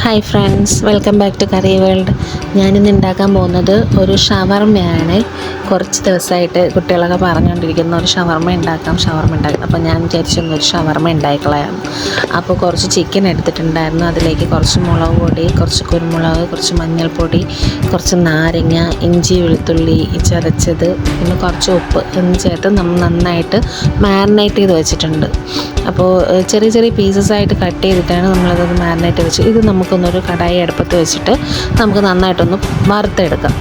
Hi friends welcome back to curry world ഞാനിന്ന് ഉണ്ടാക്കാൻ പോകുന്നത് ഒരു ഷവർമ്മയാണ് കുറച്ച് ദിവസമായിട്ട് കുട്ടികളൊക്കെ പറഞ്ഞുകൊണ്ടിരിക്കുന്ന ഒരു ഷവർമ്മ ഉണ്ടാക്കാം ഷവർമ്മ ഉണ്ടാക്കാം. അപ്പോൾ ഞാൻ വിചാരിച്ചൊന്ന് ഒരു ഷവർമ്മ ഉണ്ടായിക്കളയാം അപ്പോൾ കുറച്ച് ചിക്കൻ എടുത്തിട്ടുണ്ടായിരുന്നു. അതിലേക്ക് കുറച്ച് മുളക് പൊടി കുറച്ച് കുരുമുളക് കുറച്ച് മഞ്ഞൾപ്പൊടി കുറച്ച് നാരങ്ങ ഇഞ്ചി വെളുത്തുള്ളി ചതച്ചത് പിന്നെ കുറച്ച് ഉപ്പ് എന്ന് ചേർത്ത് നമ്മൾ നന്നായിട്ട് മാരിനേറ്റ് ചെയ്ത് വെച്ചിട്ടുണ്ട്. അപ്പോൾ ചെറിയ ചെറിയ പീസസ് ആയിട്ട് കട്ട് ചെയ്തിട്ടാണ് നമ്മളത് മാരിനേറ്റ് വെച്ച് ഇത് നമുക്കൊന്നൊരു കടായി അടുപ്പത്ത് വെച്ചിട്ട് നമുക്ക് നന്നായിട്ടൊന്ന് വറുത്തെടുക്കാം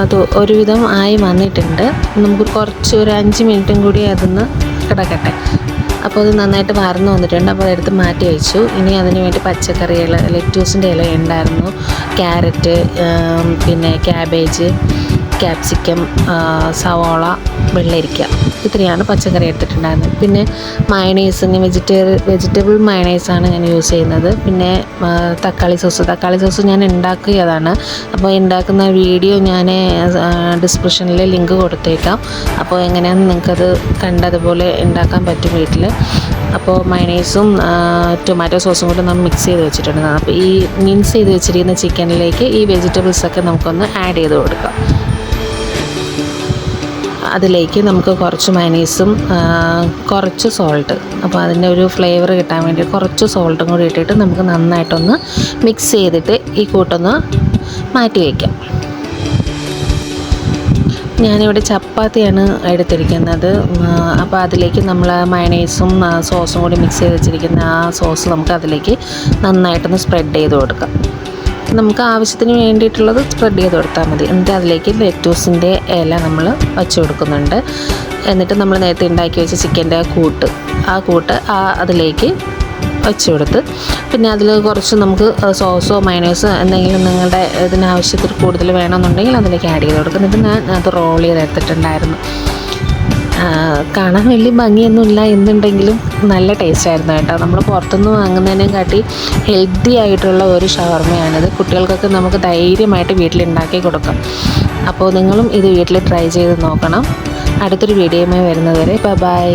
അത് ഒരുവിധം ആയി വന്നിട്ടുണ്ട്. നമുക്ക് കുറച്ച് ഒരു അഞ്ച് മിനിറ്റും കൂടി അതൊന്ന് കിടക്കട്ടെ. അപ്പോൾ അത് നന്നായിട്ട് വാർന്നു വന്നിട്ടുണ്ട്. അപ്പോൾ അതെടുത്ത് മാറ്റി വെച്ചു. ഇനി അതിന് വേണ്ടി പച്ചക്കറി ഇല ലെറ്റ്യൂസിന്റെ ഇല ഉണ്ടായിരുന്നു. ക്യാരറ്റ് പിന്നെ ക്യാബേജ് ക്യാപ്സിക്കം സവോള വെള്ളരിക്ക. ഇത്രയാണ് പച്ചക്കറി എടുത്തിട്ടുണ്ടായിരുന്നത്. പിന്നെ മയണൈസിന് വെജിറ്റേറിയൻ വെജിറ്റബിൾ മയണൈസാണ് ഞാൻ യൂസ് ചെയ്യുന്നത്. പിന്നെ തക്കാളി സോസ് തക്കാളി സോസ് ഞാൻ ഉണ്ടാക്കിയതാണ്. അപ്പോൾ ഉണ്ടാക്കുന്ന വീഡിയോ ഞാൻ ഡിസ്ക്രിപ്ഷനിൽ ലിങ്ക് കൊടുത്തേക്കാം. അപ്പോൾ എങ്ങനെയാണെന്ന് നിങ്ങൾക്കത് കണ്ടതുപോലെ ഉണ്ടാക്കാൻ പറ്റും വീട്ടിൽ അപ്പോൾ മയണൈസും ടൊമാറ്റോ സോസും കൂടെ നമ്മൾ മിക്സ് ചെയ്ത് വെച്ചിട്ടുണ്ട് അപ്പോൾ ഈ മിൻസ് ചെയ്ത് വെച്ചിരിക്കുന്ന ചിക്കനിലേക്ക് ഈ വെജിറ്റബിൾസൊക്കെ നമുക്കൊന്ന് ആഡ് ചെയ്ത് കൊടുക്കാം. അതിലേക്ക് നമുക്ക് കുറച്ച് മൈനീസും കുറച്ച് സോൾട്ട് അപ്പോൾ അതിന്റെ ഒരു ഫ്ലേവർ കിട്ടാൻ വേണ്ടി കുറച്ച് സോൾട്ടും കൂടി ഇട്ടിട്ട് നമുക്ക് നന്നായിട്ടൊന്ന് മിക്സ് ചെയ്തിട്ട് ഈ കൂട്ടൊന്ന് മാറ്റി വയ്ക്കാം. ഞാനിവിടെ ചപ്പാത്തിയാണ് എടുത്തിരിക്കുന്നത്. അപ്പോൾ അതിലേക്ക് നമ്മൾ മയണൈസും സോസും കൂടി മിക്സ് ചെയ്ത് വെച്ചിരിക്കുന്ന ആ സോസ് നമുക്ക് അതിലേക്ക് നന്നായിട്ടൊന്ന് സ്പ്രെഡ് ചെയ്ത് കൊടുക്കാം. നമുക്ക് ആവശ്യത്തിന് വേണ്ടിയിട്ടുള്ളത് സ്പ്രെഡ് ചെയ്ത് കൊടുത്താൽ മതി. എന്നിട്ട് അതിലേക്ക് ലെറ്റൂസിന്റെ ഇല നമ്മൾ വച്ച് കൊടുക്കുന്നുണ്ട്. എന്നിട്ട് നമ്മൾ നേരത്തെ ഉണ്ടാക്കി വെച്ച ചിക്കന്റെ കൂട്ട് ആ കൂട്ട് ആ അതിലേക്ക് വെച്ച് കൊടുത്ത് പിന്നെ അതിൽ കുറച്ച് നമുക്ക് സോസോ മൈനോസോ എന്തെങ്കിലും നിങ്ങളുടെ ഇതിനാവശ്യത്തിൽ കൂടുതൽ വേണമെന്നുണ്ടെങ്കിൽ അതിലേക്ക് ആഡ് ചെയ്ത് കൊടുക്കും. ഞാൻ അത് റോൾ ചെയ്തെടുത്തിട്ടുണ്ടായിരുന്നു. ആ, കാണാൻ വലിയ ഭംഗിയൊന്നുമില്ല എന്നുണ്ടെങ്കിലും നല്ല ടേസ്റ്റ് ആയിരുന്നു കേട്ടോ. നമ്മൾ പുറത്തുനിന്ന് വാങ്ങുന്നതിനേയും കാട്ടി ഹെൽത്തി ആയിട്ടുള്ള ഒരു ഷവർമ്മയാണിത് കുട്ടികൾക്കൊക്കെ നമുക്ക് ധൈര്യമായിട്ട് വീട്ടിലുണ്ടാക്കി കൊടുക്കാം. അപ്പോൾ നിങ്ങളും ഇത് വീട്ടിൽ ട്രൈ ചെയ്ത് നോക്കണം. അടുത്തൊരു വീഡിയോയുമായി വരുന്നതുവരെ ബൈ